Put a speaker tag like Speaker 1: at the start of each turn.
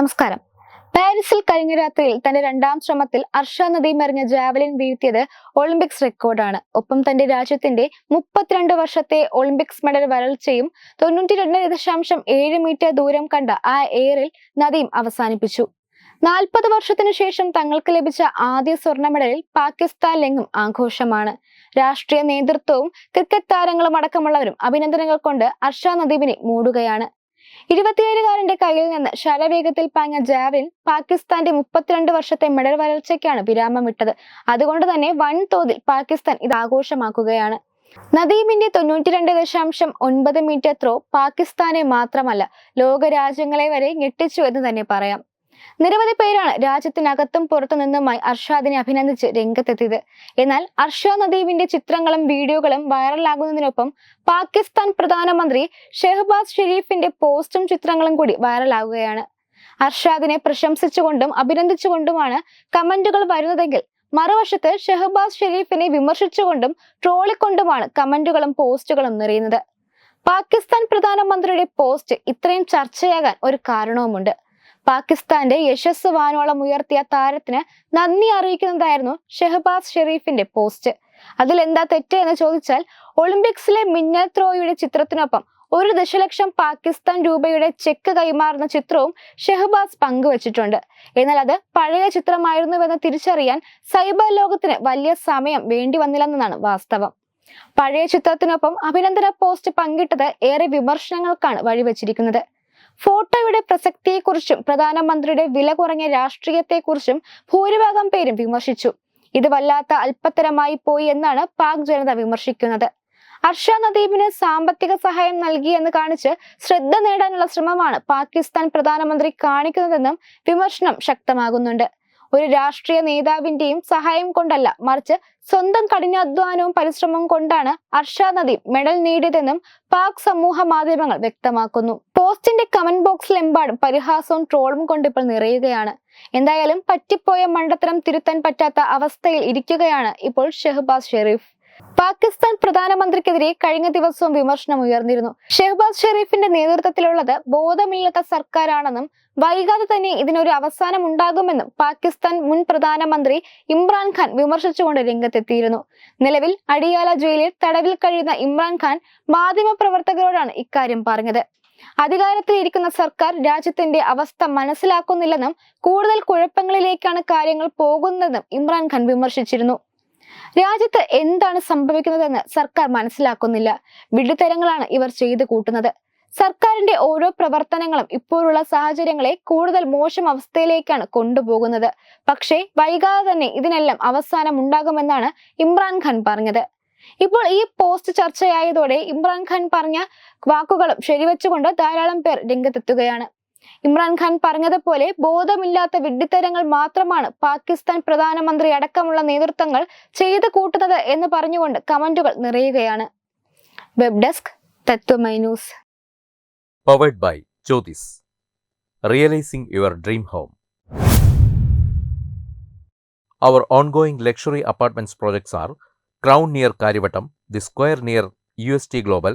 Speaker 1: നമസ്കാരം. പാരീസിൽ കഴിഞ്ഞ രാത്രിയിൽ തന്റെ രണ്ടാം ശ്രമത്തിൽ അർഷ നദി മറിഞ്ഞ ജാവലിൻ വീഴ്ത്തിയത് ഒളിമ്പിക്സ് റെക്കോർഡാണ്. ഒപ്പം തന്റെ രാജ്യത്തിന്റെ മുപ്പത്തിരണ്ട് വർഷത്തെ ഒളിമ്പിക്സ് മെഡൽ വരൾച്ചയും തൊണ്ണൂറ്റി രണ്ട് ദശാംശം ഏഴ് മീറ്റർ ദൂരം കണ്ട ആ എയറിൽ നദീം അവസാനിപ്പിച്ചു. നാൽപ്പത് വർഷത്തിനു ശേഷം തങ്ങൾക്ക് ലഭിച്ച ആദ്യ സ്വർണ മെഡലിൽ പാകിസ്ഥാൻ ലെങ്ങും ആഘോഷമാണ്. രാഷ്ട്രീയ നേതൃത്വവും ക്രിക്കറ്റ് താരങ്ങളും അടക്കമുള്ളവരും അഭിനന്ദനങ്ങൾ കൊണ്ട് അർഷ നദീബിനെ മൂടുകയാണ്. ഇരുപത്തിയേഴുകാരന്റെ കയ്യിൽ നിന്ന് ശരവേഗത്തിൽ പാഞ്ഞ ജാവലിൻ പാകിസ്ഥാന്റെ മുപ്പത്തിരണ്ട് വർഷത്തെ മെഡൽ വരൾച്ചയ്ക്കാണ് വിരാമമിട്ടത്. അതുകൊണ്ട് തന്നെ വൻതോതിൽ പാകിസ്ഥാൻ ഇത് ആഘോഷമാക്കുകയാണ്. നദീമിന്റെ തൊണ്ണൂറ്റിരണ്ട് ദശാംശം ഒൻപത് മീറ്റർ ത്രോ പാകിസ്ഥാനെ മാത്രമല്ല ലോകരാജ്യങ്ങളെ വരെ ഞെട്ടിച്ചു എന്ന് തന്നെ പറയാം. നിരവധി പേരാണ് രാജ്യത്തിനകത്തും പുറത്തു നിന്നുമായി അർഷാദിനെ അഭിനന്ദിച്ച് രംഗത്തെത്തിയത്. എന്നാൽ അർഷാ നദീബിന്റെ ചിത്രങ്ങളും വീഡിയോകളും വൈറലാകുന്നതിനൊപ്പം പാകിസ്ഥാൻ പ്രധാനമന്ത്രി ഷെഹബാസ് ഷെരീഫിന്റെ പോസ്റ്റും ചിത്രങ്ങളും കൂടി വൈറലാകുകയാണ്. അർഷാദിനെ പ്രശംസിച്ചുകൊണ്ടും അഭിനന്ദിച്ചുകൊണ്ടുമാണ് കമന്റുകൾ വരുന്നതെങ്കിൽ മറുവശത്ത് ഷെഹബാസ് ഷെരീഫിനെ വിമർശിച്ചുകൊണ്ടും ട്രോളിക്കൊണ്ടുമാണ് കമന്റുകളും പോസ്റ്റുകളും നിറയുന്നത്. പാകിസ്ഥാൻ പ്രധാനമന്ത്രിയുടെ പോസ്റ്റ് ഇത്രയും ചർച്ചയാകാൻ ഒരു കാരണവുമുണ്ട്. പാകിസ്ഥാന്റെ യശസ് വാനോളം ഉയർത്തിയ താരത്തിന് നന്ദി അറിയിക്കുന്നതായിരുന്നു ഷെഹബാസ് ഷെരീഫിന്റെ പോസ്റ്റ്. അതിൽ എന്താ തെറ്റ് എന്ന് ചോദിച്ചാൽ ഒളിമ്പിക്സിലെ മിന്നൽ ത്രോയുടെ ചിത്രത്തിനൊപ്പം ഒരു ദശലക്ഷം പാകിസ്ഥാൻ രൂപയുടെ ചെക്ക് കൈമാറുന്ന ചിത്രവും ഷെഹബാസ് പങ്കുവച്ചിട്ടുണ്ട്. എന്നാൽ അത് പഴയ ചിത്രമായിരുന്നുവെന്ന് തിരിച്ചറിയാൻ സൈബർ ലോകത്തിന് വലിയ സമയം വേണ്ടി വന്നില്ലെന്നതാണ് വാസ്തവം. പഴയ ചിത്രത്തിനൊപ്പം അഭിനന്ദന പോസ്റ്റ് പങ്കിട്ടത് ഏറെ വിമർശനങ്ങൾക്കാണ് വഴിവെച്ചിരിക്കുന്നത്. ഫോട്ടോയുടെ പ്രസക്തിയെക്കുറിച്ചും പ്രധാനമന്ത്രിയുടെ വില കുറഞ്ഞ രാഷ്ട്രീയത്തെക്കുറിച്ചും ഭൂരിഭാഗം പേരും വിമർശിച്ചു. ഇത് വല്ലാത്ത അല്പത്തരമായി പോയി എന്നാണ് പാക് ജനത വിമർശിക്കുന്നത്. അർഷ നദീബിന് സാമ്പത്തിക സഹായം നൽകി എന്ന് കാണിച്ച് ശ്രദ്ധ നേടാനുള്ള ശ്രമമാണ് പാകിസ്ഥാൻ പ്രധാനമന്ത്രി കാണിക്കുന്നതെന്നും വിമർശനം ശക്തമാകുന്നുണ്ട്. ഒരു രാഷ്ട്രീയ നേതാവിന്റെയും സഹായം കൊണ്ടല്ല. മറിച്ച് സ്വന്തം കഠിനാധ്വാനവും പരിശ്രമവും കൊണ്ടാണ് അർഷാ നദി മെഡൽ നേടിയതെന്നും പാക് സമൂഹ മാധ്യമങ്ങൾ വ്യക്തമാക്കുന്നു. പോസ്റ്റിന്റെ കമന്റ് ബോക്സിലെമ്പാടും പരിഹാസവും ട്രോളും കൊണ്ട് ഇപ്പോൾ നിറയുകയാണ്. എന്തായാലും പറ്റിപ്പോയ മണ്ടത്തരം തിരുത്താൻ പറ്റാത്ത അവസ്ഥയിൽ ഇരിക്കുകയാണ് ഇപ്പോൾ ഷെഹബാസ് ഷെരീഫ്. പാകിസ്ഥാൻ പ്രധാനമന്ത്രിക്കെതിരെ കഴിഞ്ഞ ദിവസവും വിമർശനം ഉയർന്നിരുന്നു. ഷെഹബാസ് ഷെരീഫിന്റെ നേതൃത്വത്തിലുള്ളത് ബോധമില്ലാത്ത സർക്കാരാണെന്നും വൈകാതെ തന്നെ ഇതിനൊരു അവസാനം ഉണ്ടാകുമെന്നും പാകിസ്ഥാൻ മുൻ പ്രധാനമന്ത്രി ഇമ്രാൻഖാൻ വിമർശിച്ചുകൊണ്ട് രംഗത്തെത്തിയിരുന്നു. നിലവിൽ അടിയാല ജയിലിൽ തടവിൽ കഴിയുന്ന ഇമ്രാൻഖാൻ മാധ്യമപ്രവർത്തകരോടാണ് ഇക്കാര്യം പറഞ്ഞത്. അധികാരത്തിൽ ഇരിക്കുന്ന സർക്കാർ രാജ്യത്തിന്റെ അവസ്ഥ മനസ്സിലാക്കുന്നില്ലെന്നും കൂടുതൽ കുഴപ്പങ്ങളിലേക്കാണ് കാര്യങ്ങൾ പോകുന്നതെന്നും ഇമ്രാൻഖാൻ വിമർശിച്ചിരുന്നു. രാജ്യത്ത് എന്താണ് സംഭവിക്കുന്നതെന്ന് സർക്കാർ മനസ്സിലാക്കുന്നില്ല. വിഡിത്തരങ്ങളാണ് ഇവർ ചെയ്തു കൂട്ടുന്നത്. സർക്കാരിന്റെ ഓരോ പ്രവർത്തനങ്ങളും ഇപ്പോഴുള്ള സാഹചര്യങ്ങളെ കൂടുതൽ മോശം അവസ്ഥയിലേക്കാണ് കൊണ്ടുപോകുന്നത്. പക്ഷേ വൈകാതെ തന്നെ ഇതിനെല്ലാം അവസാനം ഉണ്ടാകുമെന്നാണ് ഇമ്രാൻഖാൻ പറഞ്ഞത്. ഇപ്പോൾ ഈ പോസ്റ്റ് ചർച്ചയായതോടെ ഇമ്രാൻഖാൻ പറഞ്ഞ വാക്കുകളും ശരിവെച്ചുകൊണ്ട് ധാരാളം പേർ രംഗത്തെത്തുകയാണ്. ഇമ്രാൻഖാൻ പറഞ്ഞത് പോലെ ബോധമില്ലാത്ത വിഡ്ഢിത്തരങ്ങൾ മാത്രമാണ് പാകിസ്ഥാൻ പ്രധാനമന്ത്രി അടക്കമുള്ള നേതൃത്വങ്ങൾ ചെയ്തു കൂട്ടുന്നത് എന്ന് പറഞ്ഞുകൊണ്ട് കമന്റുകൾ നിറയുകയാണ്. Web desk Tatwamayi News powered
Speaker 2: by Jyothis realising your dream home our ongoing luxury apartments projects are crown near Kariavattom the square near U S T global